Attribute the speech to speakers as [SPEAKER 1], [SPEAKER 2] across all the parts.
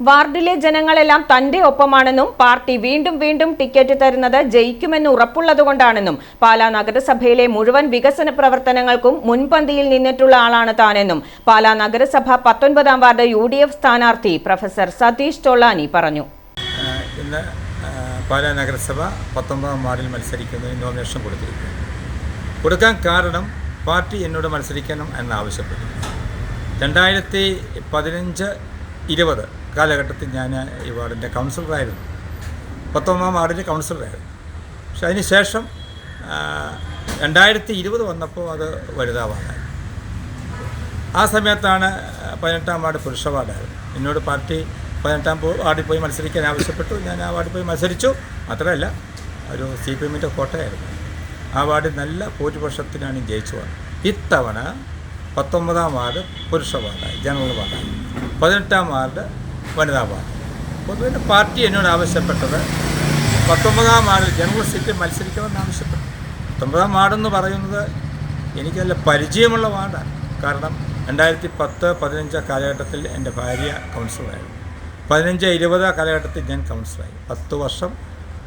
[SPEAKER 1] വാർഡിലെ ജനങ്ങളെല്ലാം തന്റെ ഒപ്പമാണെന്നും പാർട്ടി വീണ്ടും വീണ്ടും ടിക്കറ്റ് തരുന്നത് ജയിക്കുമെന്ന് ഉറപ്പുള്ളതുകൊണ്ടാണെന്നും പാലാ നഗരസഭയിലെ മുഴുവൻ വികസന പ്രവർത്തനങ്ങൾക്കും മുൻപന്തിയിൽ നിന്നിട്ടുള്ള ആളാണ് താനെന്നും പാലാ നഗരസഭ പത്തൊൻപതാം വാർഡ് യു ഡി എഫ് സ്ഥാനാർത്ഥി പ്രൊഫസർ സതീഷ് തൊള്ളാനി പറഞ്ഞു.
[SPEAKER 2] ഇന്ന് പാലാ നഗരസഭ പത്തൊമ്പതാം വാർഡിൽ മത്സരിക്കുന്നതിന് നോമിനേഷൻ കൊടുത്തിരിക്കുന്നു. കൊടുക്കാൻ കാരണം പാർട്ടി എന്നോട് മത്സരിക്കണം എന്നാവശ്യപ്പെട്ടു. രണ്ടായിരത്തി പതിനഞ്ച് ഇരുപത് കാലഘട്ടത്തിൽ ഞാൻ ഈ വാർഡിന്റെ കൗൺസിലറായിരുന്നു. പത്തൊമ്പതാം വാർഡിന്റെ കൗൺസിലറായിരുന്നു. പക്ഷെ അതിന് ശേഷം രണ്ടായിരത്തി ഇരുപത് വന്നപ്പോൾ അത് വനിതാ വാർഡായി ആ സമയത്താണ് പതിനെട്ടാം വാർഡ് പുരുഷ വാർഡായിരുന്നു. എന്നോട് പാർട്ടി പതിനെട്ടാം വാർഡിൽ പോയി മത്സരിക്കാൻ ആവശ്യപ്പെട്ടു. ഞാൻ ആ വാർഡിൽ പോയി മത്സരിച്ചു. മാത്രമല്ല ഒരു സി പി എമ്മിന്റെ കോട്ടയായിരുന്നു. ആ വാർഡിൽ നല്ല ഭൂരിപക്ഷത്തിനാണ് ജയിച്ചു വന്നത്. ഇത്തവണ പത്തൊമ്പതാം വാർഡ് പുരുഷ വാർഡായി ജനറൽ വാർഡായി. പതിനെട്ടാം വാർഡ് വനിതാ വാർഡ്. പൊതുവെ പാർട്ടി എന്നോട് ആവശ്യപ്പെട്ടത് പത്തൊമ്പതാം വാർഡിൽ ജനറൽ സീറ്റിൽ മത്സരിക്കണമെന്ന് ആവശ്യപ്പെട്ടു. പത്തൊമ്പതാം വാർഡെന്ന് പറയുന്നത് എനിക്ക് നല്ല പരിചയമുള്ള വാർഡാണ്. കാരണം രണ്ടായിരത്തി പത്ത് പതിനഞ്ച് കാലഘട്ടത്തിൽ എന്റെ ഭാര്യ കൗൺസിലറായിരുന്നു. പതിനഞ്ച് ഇരുപത് കാലഘട്ടത്തിൽ ഞാൻ കൗൺസിലറായി. പത്ത് വർഷം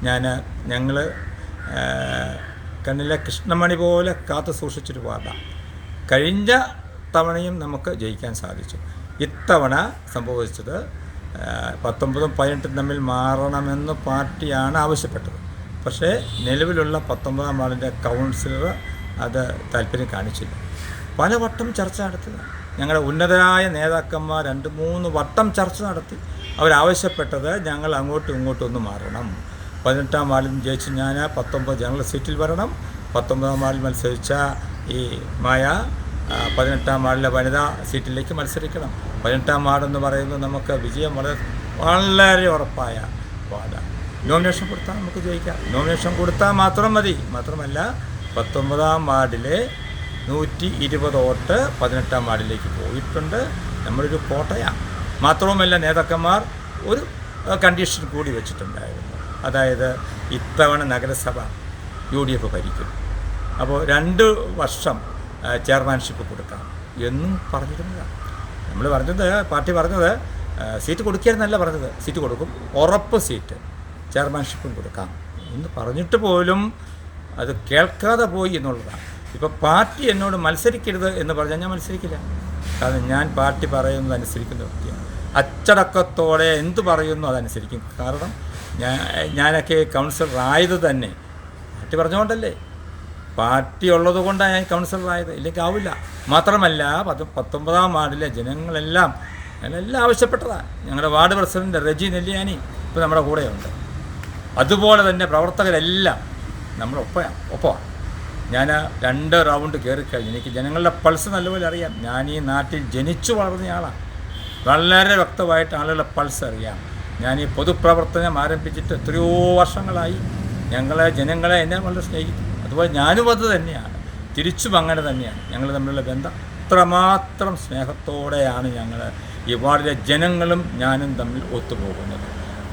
[SPEAKER 2] ഞാൻ ഞങ്ങൾ കണ്ണിലെ കൃഷ്ണമണി പോലെ കാത്തു സൂക്ഷിച്ചൊരു വാർഡാണ്. കഴിഞ്ഞ തവണയും നമുക്ക് ജയിക്കാൻ സാധിച്ചു. ഇത്തവണ സംഭവിച്ചത് പത്തൊമ്പതും പതിനെട്ടും തമ്മിൽ മാറണമെന്ന് പാർട്ടിയാണ് ആവശ്യപ്പെട്ടത്. പക്ഷേ നിലവിലുള്ള പത്തൊമ്പതാം വാർഡിന്റെ കൗൺസിലർ അത് താല്പര്യം കാണിച്ചില്ല. പല വട്ടം ചർച്ച നടത്തി. ഞങ്ങളുടെ ഉന്നതരായ നേതാക്കന്മാർ രണ്ട് മൂന്ന് വട്ടം ചർച്ച നടത്തി. അവരാവശ്യപ്പെട്ടത് ഞങ്ങൾ അങ്ങോട്ടും ഇങ്ങോട്ടും ഒന്ന് മാറണം. പതിനെട്ടാം വാർഡിൽ ജയിച്ച് ഞാൻ പത്തൊമ്പത് ജനറൽ സീറ്റിൽ വരണം. പത്തൊമ്പതാം വാർഡിൽ മത്സരിച്ച ഈ മായ പതിനെട്ടാം വാർഡിലെ വനിതാ സീറ്റിലേക്ക് മത്സരിക്കണം. പതിനെട്ടാം വാർഡെന്ന് പറയുന്നത് നമുക്ക് വിജയം വളരെ വളരെ ഉറപ്പായ വാർഡാണ്. നോമിനേഷൻ കൊടുത്താൽ നമുക്ക് ജയിക്കാം. നോമിനേഷൻ കൊടുത്താൽ മാത്രം മതി. മാത്രമല്ല പത്തൊമ്പതാം വാർഡിലെ നൂറ്റി ഇരുപത് വോട്ട് പതിനെട്ടാം വാർഡിലേക്ക് പോയിട്ടുണ്ട്. നമ്മളൊരു കോട്ടയാണ്. മാത്രവുമല്ല നേതാക്കന്മാർ ഒരു കണ്ടീഷൻ കൂടി വെച്ചിട്ടുണ്ടായിരുന്നു. അതായത് ഇത്തവണ നഗരസഭ യു ഡി എഫ് ഭരിക്കും അപ്പോൾ രണ്ട് വർഷം ചെയർമാൻഷിപ്പ് കൊടുക്കാം. എന്നും പറഞ്ഞിരുന്നതാണ്. നമ്മൾ പറഞ്ഞത് പാർട്ടി പറഞ്ഞത് സീറ്റ് കൊടുക്കുകയെന്നല്ല പറഞ്ഞത്. സീറ്റ് കൊടുക്കും. ഉറപ്പ് സീറ്റ്. ചെയർമാൻഷിപ്പും കൊടുക്കാം. എന്ന് പറഞ്ഞിട്ട് പോലും അത് കേൾക്കാതെ പോയി എന്നുള്ളതാണ്. ഇപ്പോൾ പാർട്ടി എന്നോട് മത്സരിക്കരുത് എന്ന് പറഞ്ഞാൽ ഞാൻ മത്സരിക്കില്ല. കാരണം ഞാൻ പാർട്ടി പറയുന്നത് അനുസരിക്കുന്ന വ്യക്തിയാണ്. അച്ചടക്കത്തോടെ എന്ത് പറയുന്നു അതനുസരിക്കും. കാരണം ഞാൻ ഞാനൊക്കെ കൗൺസിലർ ആയത് തന്നെ. പാർട്ടി പറഞ്ഞുകൊണ്ടല്ലേ? പാർട്ടി ഉള്ളത് കൊണ്ടാണ് ഞാൻ കൗൺസിലറായത്. ഇല്ലെങ്കിൽ ആവില്ല. മാത്രമല്ല പത്ത് പത്തൊമ്പതാം വാർഡിലെ ജനങ്ങളെല്ലാം എല്ലാം ആവശ്യപ്പെട്ടതാണ്. ഞങ്ങളുടെ വാർഡ് പ്രസിഡന്റ് റജി നെല്ലിയാനി ഇപ്പോൾ നമ്മുടെ കൂടെയുണ്ട്. അതുപോലെ തന്നെ പ്രവർത്തകരെല്ലാം നമ്മൾ ഒപ്പമാണ് ഒപ്പമാണ്. ഞാൻ രണ്ട് റൗണ്ട് കയറിക്കഴിഞ്ഞു എനിക്ക് ജനങ്ങളുടെ പൾസ് നല്ലപോലെ അറിയാം. ഞാൻ ഈ നാട്ടിൽ ജനിച്ചു വളർന്നയാളാണ് വളരെ വ്യക്തമായിട്ട് ആളുകളുടെ പൾസ് അറിയാം. ഞാൻ ഈ പൊതുപ്രവർത്തനം ആരംഭിച്ചിട്ട് എത്രയോ വർഷങ്ങളായി ഞങ്ങളെ ജനങ്ങളെ എന്നെ വളരെ സ്നേഹിക്കും അതുപോലെ ഞാനും അത് തന്നെയാണ് തിരിച്ചും അങ്ങനെ തന്നെയാണ്. ഞങ്ങൾ തമ്മിലുള്ള ബന്ധം അത്രമാത്രം സ്നേഹത്തോടെയാണ് ഞങ്ങൾ ഈ വാർഡിലെ ജനങ്ങളും ഞാനും തമ്മിൽ ഒത്തുപോകുന്നത്.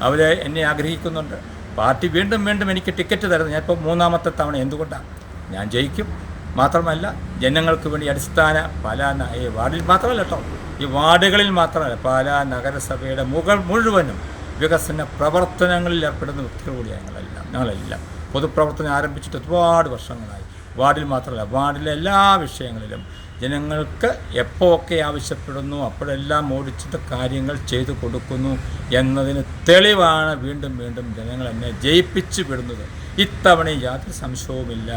[SPEAKER 2] അവർ എന്നെ ആഗ്രഹിക്കുന്നുണ്ട്. പാർട്ടി വീണ്ടും വീണ്ടും എനിക്ക് ടിക്കറ്റ് തരുന്നത് ഞാനിപ്പോൾ മൂന്നാമത്തെ തവണ എന്തുകൊണ്ടാണ് ഞാൻ ജയിക്കും. മാത്രമല്ല ജനങ്ങൾക്ക് വേണ്ടി അടിസ്ഥാന പല ഈ വാർഡിൽ മാത്രമല്ല കേട്ടോ ഈ വാർഡുകളിൽ മാത്രമല്ല പല നഗരസഭയുടെ മുകൾ മുഴുവനും വികസന പ്രവർത്തനങ്ങളിൽ ഏർപ്പെടുന്ന വ്യക്തികൾ കൂടിയാണ് ഞങ്ങളെല്ലാം. ഞങ്ങളെല്ലാം. പൊതുപ്രവർത്തനം ആരംഭിച്ചിട്ട് ഒരുപാട് വർഷങ്ങളായി. വാർഡിൽ മാത്രമല്ല വാർഡിലെ എല്ലാ വിഷയങ്ങളിലും ജനങ്ങൾക്ക് എപ്പോഴൊക്കെ ആവശ്യപ്പെടുന്നു അപ്പോഴെല്ലാം ഓടിച്ചിട്ട് കാര്യങ്ങൾ ചെയ്തു കൊടുക്കുന്നു എന്നതിന് തെളിവാണ് വീണ്ടും വീണ്ടും ജനങ്ങൾ എന്നെ ജയിപ്പിച്ചു വിടുന്നത്. ഇത്തവണ യാതൊരു സംശയവുമില്ല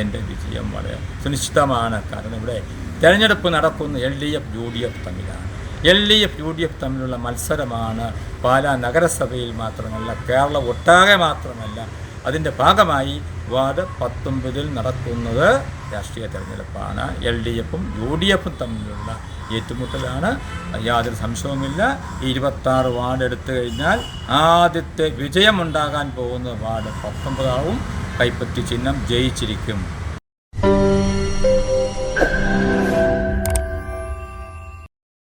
[SPEAKER 2] എന്റെ വിജയം വളരെ സുനിശ്ചിതമാണ്. കാരണം ഇവിടെ തെരഞ്ഞെടുപ്പ് നടക്കുന്ന L D F U D F തമ്മിലാണ്. L D F U D F തമ്മിലുള്ള മത്സരമാണ് പാലാ നഗരസഭയിൽ മാത്രമല്ല കേരളം ഒട്ടാകെ മാത്രമല്ല അതിന്റെ ഭാഗമായി വാർഡ് പത്തൊമ്പതിൽ നടക്കുന്നത് രാഷ്ട്രീയ തെരഞ്ഞെടുപ്പാണ്. എൽ ഡി എഫും യു ഡി എഫും തമ്മിലുള്ള ഏറ്റുമുട്ടലാണ്. യാതൊരു സംശയവുമില്ല. ഇരുപത്താറ് വാർഡ് എടുത്തു കഴിഞ്ഞാൽ ആദ്യത്തെ വിജയമുണ്ടാകാൻ പോകുന്ന വാർഡ് പത്തൊമ്പതാവും. കൈപ്പറ്റി ചിഹ്നം ജയിച്ചിരിക്കും.